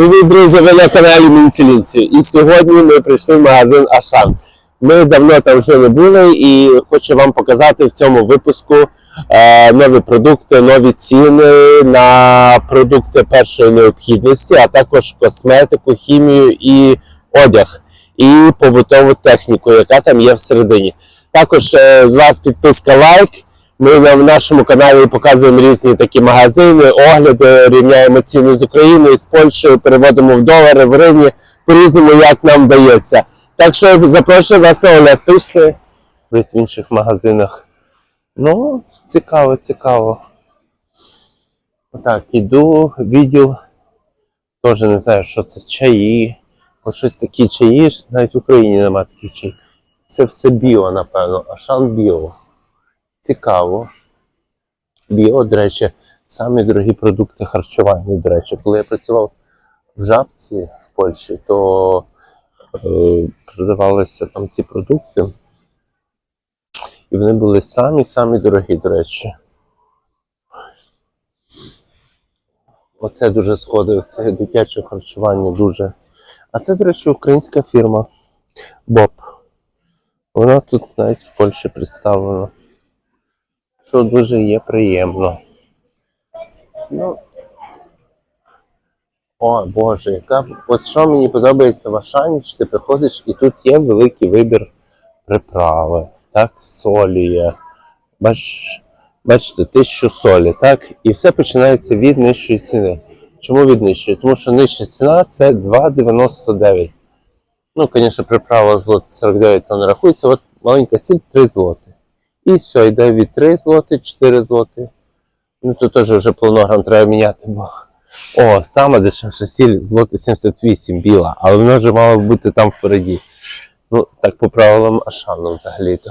Привіт, друзі! Ви на каналі Мінцілінцію. І сьогодні ми прийшли в магазин Ашан. Ми давно там вже не були і хочу вам показати в цьому випуску е, нові продукти, нові ціни на продукти першої необхідності, а також косметику, хімію і одяг, і побутову техніку, яка там є всередині. Також е, з вас підписка лайк. Ми на нашому каналі показуємо різні такі магазини, огляди, рівняємо ціни з Україною, з Польщею, переводимо в долари, в гривні, по-різному, як нам вдається. Так що запрошую вас на огляд. Пішли в інших магазинах. Ну, цікаво, цікаво. Отак, іду, відділ. Теж не знаю, що це чаї. Ось щось такі чаї, навіть в Україні немає таких чаїв. Це все біо, напевно, Ашан біо. Цікаво. Біо, до речі, самі дорогі продукти харчування. До речі, коли я працював в жабці в Польщі, то е, продавалися там ці продукти. І вони були самі-самі дорогі, до речі. Оце дуже сходить, це дитяче харчування дуже. А це, до речі, українська фірма Боб. Вона тут навіть в Польщі представлена що дуже є приємно. Ну, о Боже, яка от що мені подобається в Ашані, що ти приходиш і тут є великий вибір приправи, так, солі є. Бач, бачите, тисячу солі, так? І все починається від нижчої ціни. Чому від нижчої? Тому що нижча ціна це 2,99. Ну, звісно, приправа злоти 49 то не рахується, от маленька сіль 3 злоти. І все, йде від 3 злоти, 4 злоти. Ну тут теж вже планограм треба міняти, бо. О, саме дешевша сіль злоти 78 біла, але вона вже мала бути там впереді. Ну, так по правилам Ашану взагалі-то.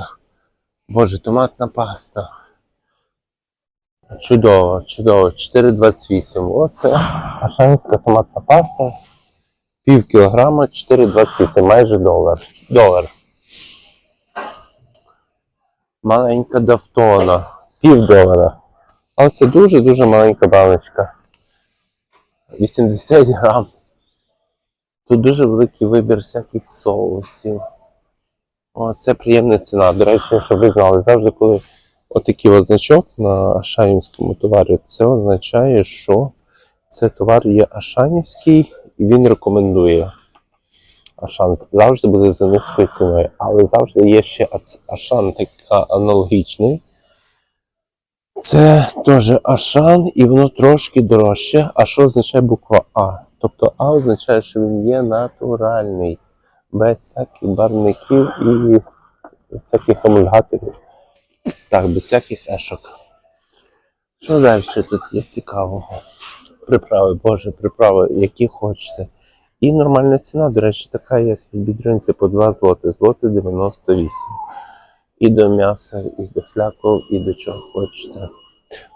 Боже, томатна паста. Чудово, чудово. 4,28. Оце ашанська томатна паста. Пів кілограма, 4,28, майже долар. Долар. Маленька дафтона, пів долара. Але це дуже-дуже маленька баночка. 80 грам. Тут дуже великий вибір всяких соусів. О, це приємна ціна. До речі, щоб ви знали, завжди, коли отакий от значок на ашанівському товарі, це означає, що це товар є ашанівський і він рекомендує. Ашан завжди буде за низькою ціною, але завжди є ще Ашан така аналогічний. Це теж Ашан, і воно трошки дорожче. А що означає буква А? Тобто А означає, що він є натуральний, без всяких барвників і всяких емульгаторів. Так, без всяких ешок. Що далі тут є цікавого? Приправи, Боже, приправи, які хочете. І нормальна ціна, до речі, така, як в бідринці по 2 злоти, злоти 98. І до м'яса, і до фляков, і до чого хочете.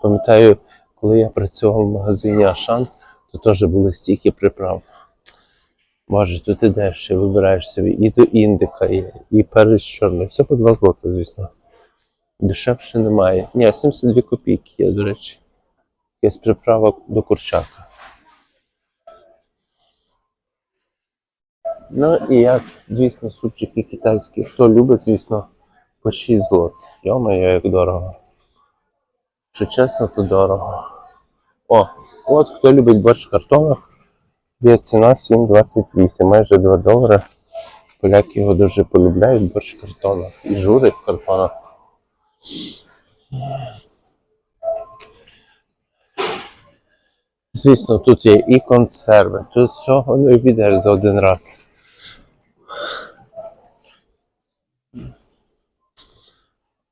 Пам'ятаю, коли я працював в магазині Ашан, то теж були стільки приправ. Боже, тут і вибираєш собі і до індика є, і перець чорний. Все по 2 злоти, звісно. Дешевше немає. Ні, 72 копійки є, до речі. Якась приправа до курчака. Ну і як, звісно, супчики китайські. Хто любить, звісно, по 6 злот. Йо-моє, як дорого. Що чесно, то дорого. О, от хто любить борщ картонах, є ціна 7,28, майже 2 долари. Поляки його дуже полюбляють, борщ в. І жури в картонах. Звісно, тут є і консерви, тут всього не обійдеш за один раз.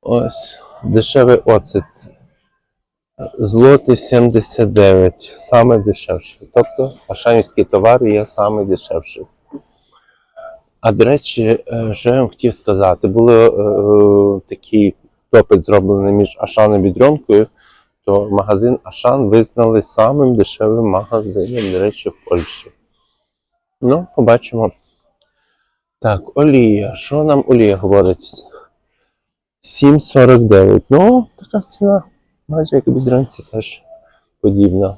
Ось дешевий оцет. Злоти 79, саме дешевше. Тобто ашанівський товар є саме дешевший. А до речі, е, що я вам хотів сказати, був е, такий допит зроблений між Ашан і Бідрьонкою, то магазин Ашан визнали самим дешевим магазином, до речі, в Польщі. Ну, побачимо. Так, олія. Що нам олія говорить? 7,49. Ну, така ціна. Майже як у Бідрянці теж подібна.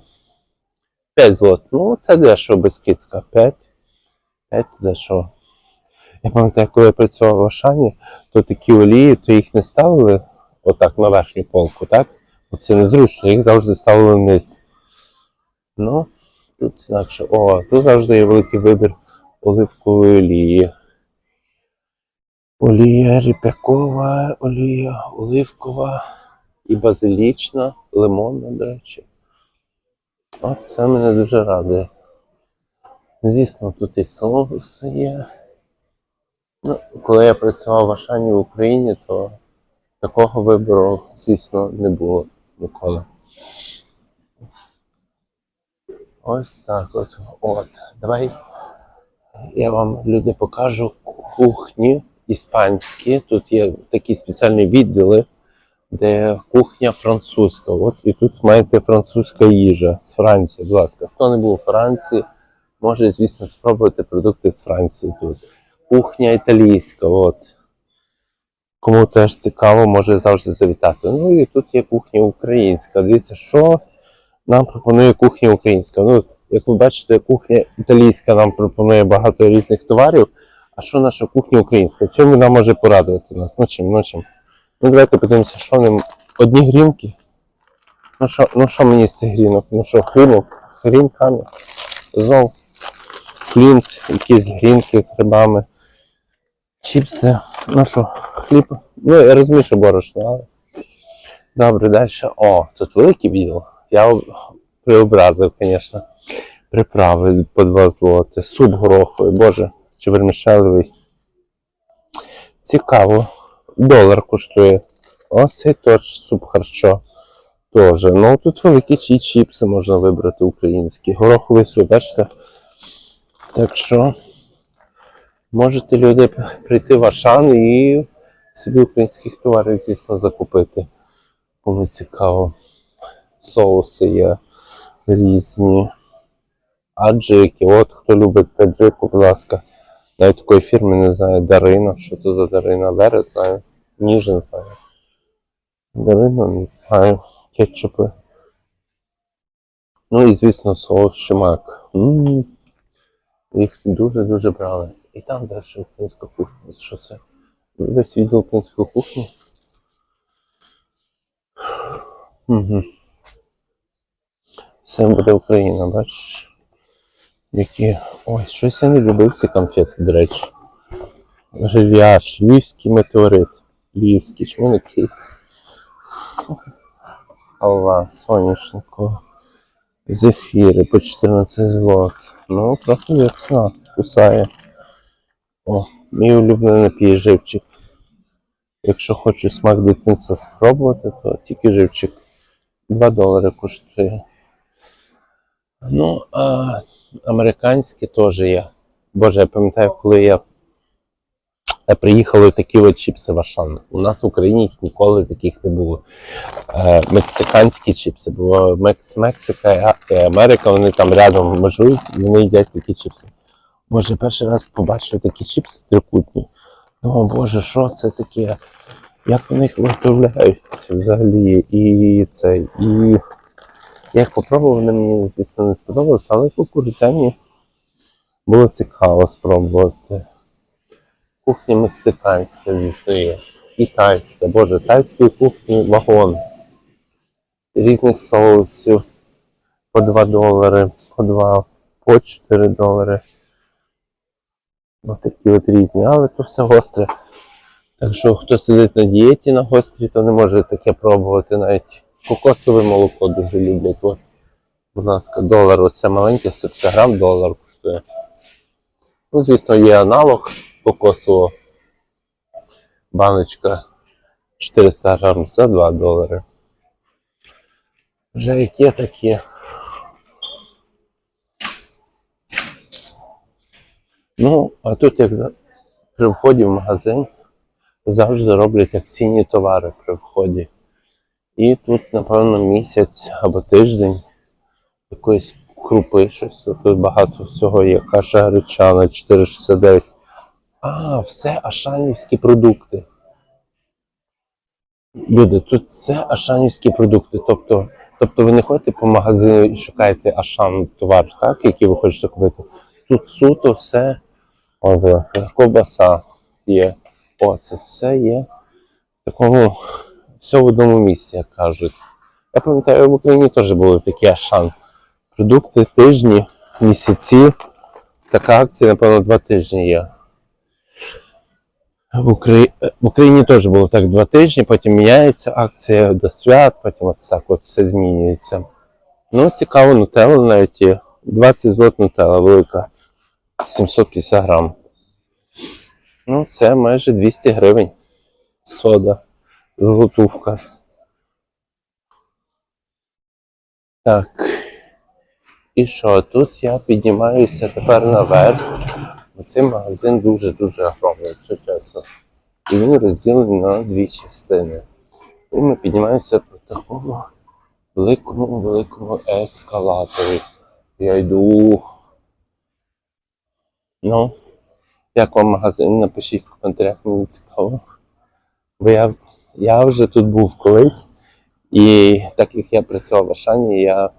5 злот. Ну, це дешево без кицька. 5. 5 дешево. Я пам'ятаю, коли я працював в Ашані, то такі олії, то їх не ставили отак на верхню полку, так? Бо це незручно, їх завжди ставили вниз. Ну, тут інакше. О, тут завжди є великий вибір оливкової олії. Олія ріп'якова, олія оливкова і базилічна, лимонна, до речі. От це мене дуже радує. Звісно, тут і соуси є. Ну, коли я працював в Ашані в Україні, то такого вибору, звісно, не було ніколи. Ось так от. От. Давай я вам люди покажу кухні іспанські. Тут є такі спеціальні відділи, де кухня французька. От і тут маєте французька їжа з Франції, будь ласка. Хто не був у Франції, може, звісно, спробувати продукти з Франції тут. Кухня італійська, от. Кому теж цікаво, може завжди завітати. Ну і тут є кухня українська. Дивіться, що нам пропонує кухня українська. Ну, як ви бачите, кухня італійська нам пропонує багато різних товарів. А що наша кухня українська? Чим вона може порадувати нас? Ну чим, ну? Ну давайте подивимося, що ним. Одні грінки. Ну що, ну що мені з цих грінок? Ну що, хрінок? Грінками. Зов. Флінт, якісь грінки з грибами. Чіпси. Ну що, хліб. Ну, я розумію, що борошно, але. Добре, далі. О, тут великий відділ. Я об- преобразив, звісно. Приправи по 2 злоти, суп гороховий, боже, чи вермішелевий. Цікаво. Долар коштує. Ось цей теж суп харчо. Тоже. Ну тут великі чі чіпси можна вибрати українські. Гороховий суп, бачите? Так що можете люди прийти в Ашан і собі українських товарів, звісно, закупити. Кому цікаво. Соуси є різні. Аджики, от хто любить таджику, будь ласка. Навіть такої фірми не знаю. Дарина. Що це за Дарина? Бере знаю. Ніжин знаю. Дарина не знаю. Кетчупи. Ну і звісно соус шимак. Їх дуже-дуже брали. І там далі українська кухня. Що це? Весь відділ української кухні. Угу. Все буде Україна, бачиш? Які. Ой, щось я не любив ці конфети, до речі. Жив'яш, львівський метеорит. Львівський, чому не київський? Алла, соняшнику. Зефіри по 14 злот. Ну, трохи ціна, кусає. О, мій улюблений напій живчик. Якщо хочу смак дитинства спробувати, то тільки живчик. 2 долари коштує. Ну, а американські теж є. Боже, я пам'ятаю, коли я, приїхали такі от чіпси в Ашан. У нас в Україні їх ніколи таких не було. Е, мексиканські чіпси, бо Мекс, Мексика і Америка, вони там рядом межують, вони їдять такі чіпси. Боже, перший раз побачив такі чіпси трикутні. Ну, боже, що це таке? Як вони їх виготовляють взагалі? І це, і я їх попробував, вони мені, звісно, не сподобалося, але кукурудзяні було цікаво спробувати. Кухня мексиканська, звісно, є. І. Боже, тайської кухні вагон. Різних соусів по 2 долари, по 2, по 4 долари. Ось такі от різні, але то все гостре. Так що хто сидить на дієті на гострі, то не може таке пробувати навіть. Кокосове молоко дуже люблять. От, будь ласка, долар. Оце маленьке 150 грам долар коштує. Ну, звісно, є аналог кокосового. Баночка 400 грам за 2 долари. Вже яке таке. Ну, а тут як при вході в магазин завжди роблять акційні товари при вході. І тут, напевно, місяць або тиждень якоїсь крупи, щось тут багато всього є. Каша гречана 4,69. А, все ашанівські продукти. Люди, тут це ашанівські продукти. Тобто Тобто ви не ходите по магазину і шукаєте ашан товар, так, який ви хочете купити. Тут суто все, о, будь ласка, ковбаса є. О, це все є такому, все в одному місці, як кажуть. Я пам'ятаю, в Україні теж були такі ашан. Продукти тижні, місяці. Така акція, напевно, два тижні є. В, Украї... в Україні теж було так два тижні, потім міняється акція до свят, потім от так от все змінюється. Ну, цікаво, нутелла навіть є. 20 злот нутелла велика. 750 грам. Ну, це майже 200 гривень. Сода. Зготовка. Так. І що? Тут я піднімаюся тепер наверх. Цей магазин дуже-дуже огромний, якщо чесно. І він розділений на дві частини. І ми піднімаємося по такому великому великому ескалаторі. Я йду. Ну, як вам магазин? Напишіть в коментарях, мені цікаво. Бо я, я вже тут був колись, і так як я працював в Ашані, я,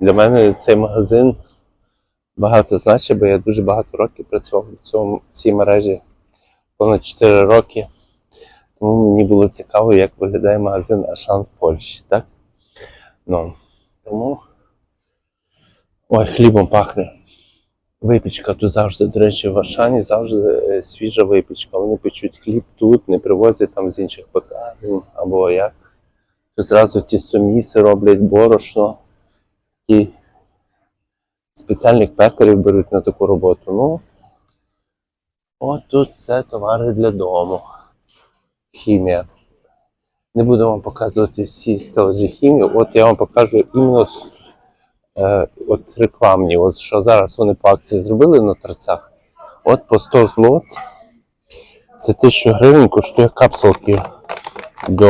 для мене цей магазин багато значить, бо я дуже багато років працював в цьому цій мережі, понад 4 роки. Тому мені було цікаво, як виглядає магазин Ашан в Польщі, так? Ну, тому. Ой, хлібом пахне. Випічка тут завжди, до речі, в Ашані завжди е, свіжа випічка. Вони печуть хліб тут, не привозять там з інших пекарень або як. Тут зразу тістоміси роблять, борошно. І спеціальних пекарів беруть на таку роботу. Ну, от тут все товари для дому. Хімія. Не буду вам показувати всі стелажі хімії. От я вам покажу іменно е, от рекламні. От що зараз вони по акції зробили на торцях. От по 100 злот. Це 1000 гривень коштує капсулки до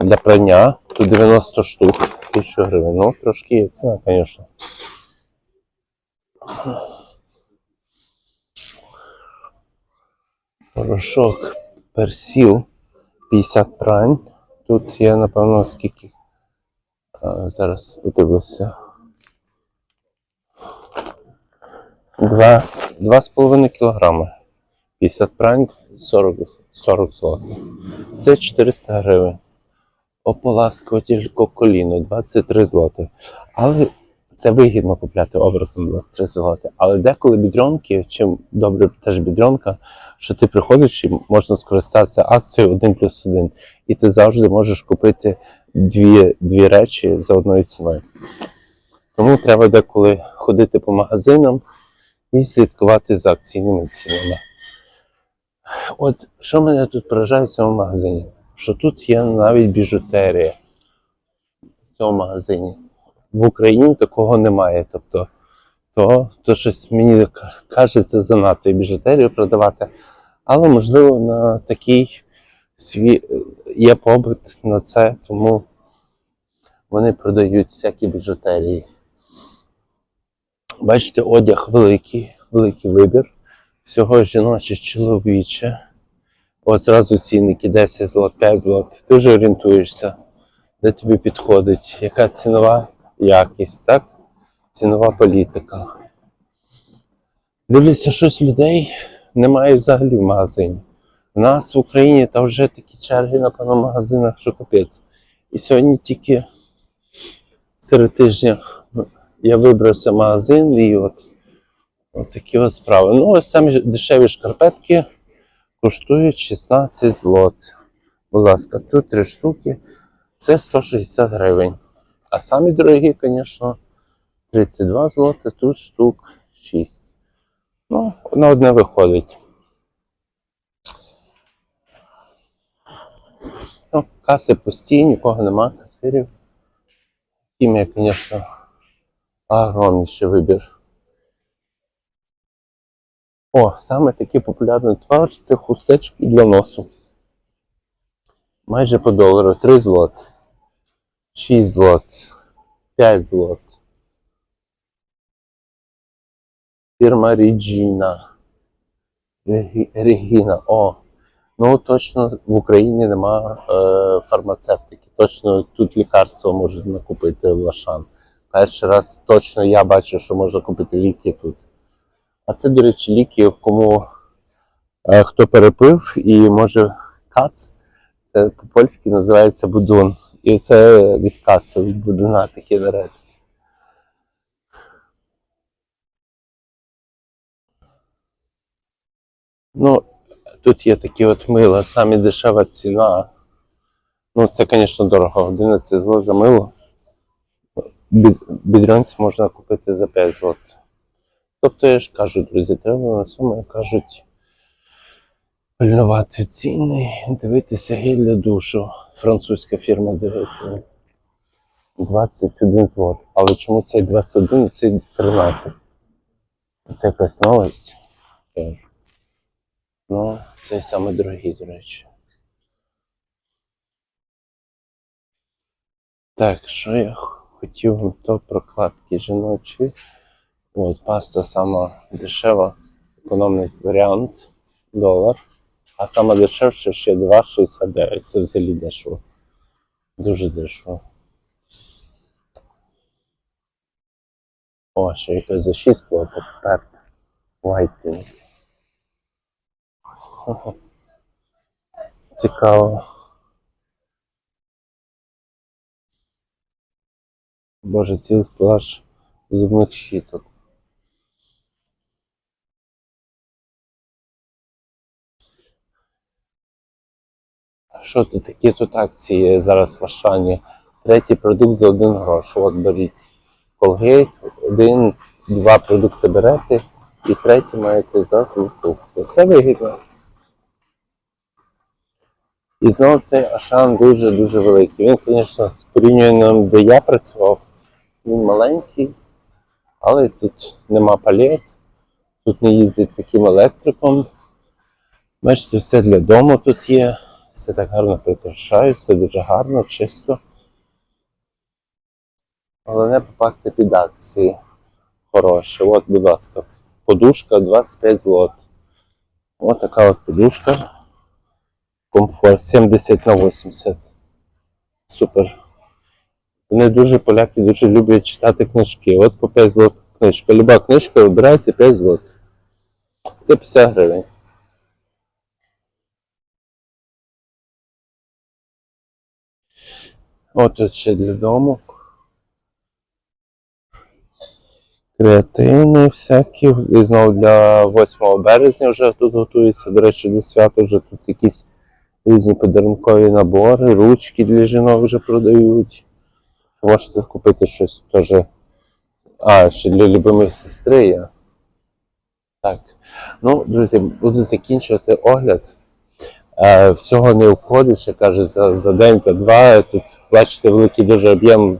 для прання. Тут 90 штук, 1000 гривень. Ну, трошки є ціна, звісно. Порошок персіл 50 прань. Тут є, напевно, скільки. Зараз подивлюся. Два, два з половиною кілограми. 50 прань 40, 40 злот. Це 400 гривень. Ополаскуватель коколіно 23 злоти. Але це вигідно купляти образом 23 злоти. Але деколи бідронки, чим добре теж бідронка, що ти приходиш і можна скористатися акцією 1 плюс 1. І ти завжди можеш купити дві, дві речі за одною ціною. Тому треба деколи ходити по магазинам і слідкувати за акційними цінами. От що мене тут поражає в цьому магазині? Що тут є навіть біжутерія в цьому магазині. В Україні такого немає. Тобто, то, то щось мені кажеться занадто і біжутерію продавати. Але можливо на такий свій є попит на це, тому вони продають всякі біжутерії. Бачите, одяг великий, великий вибір. Всього жіноче, чоловіче. От зразу цінники 10 злот, 5 злот. Ти вже орієнтуєшся, де тобі підходить, яка цінова якість, так? Цінова політика. Дивлюся, щось людей немає взагалі в магазині. У нас в Україні та вже такі черги, напевно, в магазинах, що капець. І сьогодні тільки серед тижня я вибрався в магазин і от, от такі от справи. Ну, ось самі дешеві шкарпетки коштують 16 злот. Будь ласка, тут три штуки. Це 160 гривень. А самі дорогі, звісно, 32 злоти, тут штук 6. Ну, на одне виходить. Ну, каси пусті, нікого нема, касирів. Хімія, звісно, огромніший вибір. О, саме такий популярний товар це хустечки для носу. Майже по долару. 3 злот, 6 злот, 5 злот. Фірма Ріджіна. Регі- Регіна. О, Ну, точно в Україні нема е, фармацевтики. Точно тут лікарства можуть накупити в Ашан. Перший раз точно я бачу, що можна купити ліки тут. А це, до речі, ліки, в кому е, хто перепив і може кац. Це по-польськи називається будун. І це від кацу, від будуна такі нареди. Ну, тут є такі от мила, самі дешева ціна. Ну, це, звісно, дорого. 11 злот за мило. Бід- Бідрянці можна купити за 5 злот. Тобто, я ж кажу, друзі, треба на цьому, кажуть, пильнувати ціни, дивитися гель для душу. Французька фірма, речі. 21 злот. Але чому цей 21 і цей 13? Це якась новость. Кажу. Ну, цей саме дорогий, до речі. Так, що я хотів вам то прокладки жіночі. От, паста сама дешева, економний варіант долар. А сама дешевша ще 2,69. Це взагалі дешево. Дуже дешево. О, ще якась за 6 лот експерт. Whiting. Цікаво. Боже, цілий стелаж зубних щіток. Що тут такі тут акції зараз в Ашані? Третій продукт за один грош. От беріть Colgate, один, два продукти берете, і третій маєте за злотовку. Це вигідно. І знову цей Ашан дуже-дуже великий. Він, звісно, з порівнянням, де я працював, він маленький, але тут нема палет, тут не їздять таким електриком. Бачите, все для дому тут є, все так гарно прикрашають, все дуже гарно, чисто. Головне попасти під акції. Хороше. От, будь ласка, подушка 25 злот. Ось така от подушка. Комфорт 70 на 80. Супер. Вони дуже поляки дуже люблять читати книжки. От по 5 злот книжка. Люба книжка вибирайте 5 злот. Це 50 гривень. От тут ще для дому. Креатини всякі. І знову для 8 березня вже тут готується. До речі, до свята вже тут якісь різні подарункові набори, ручки для жінок вже продають. Можете купити щось теж. А, ще для любимої сестри є. Так. Ну, друзі, буду закінчувати огляд. Е, всього не обходиш, я кажу, за, за день, за два. Тут бачите великий дуже об'єм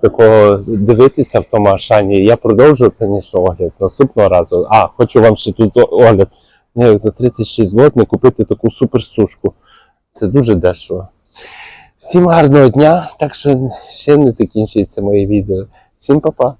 такого дивитися в тому Ашані. Я продовжую, звісно, огляд наступного разу. А, хочу вам ще тут огляд. Ну, як за 36 вольт не купити таку суперсушку. Це дуже дешево. Всім гарного дня, так що ще не закінчується моє відео. Всім па-па.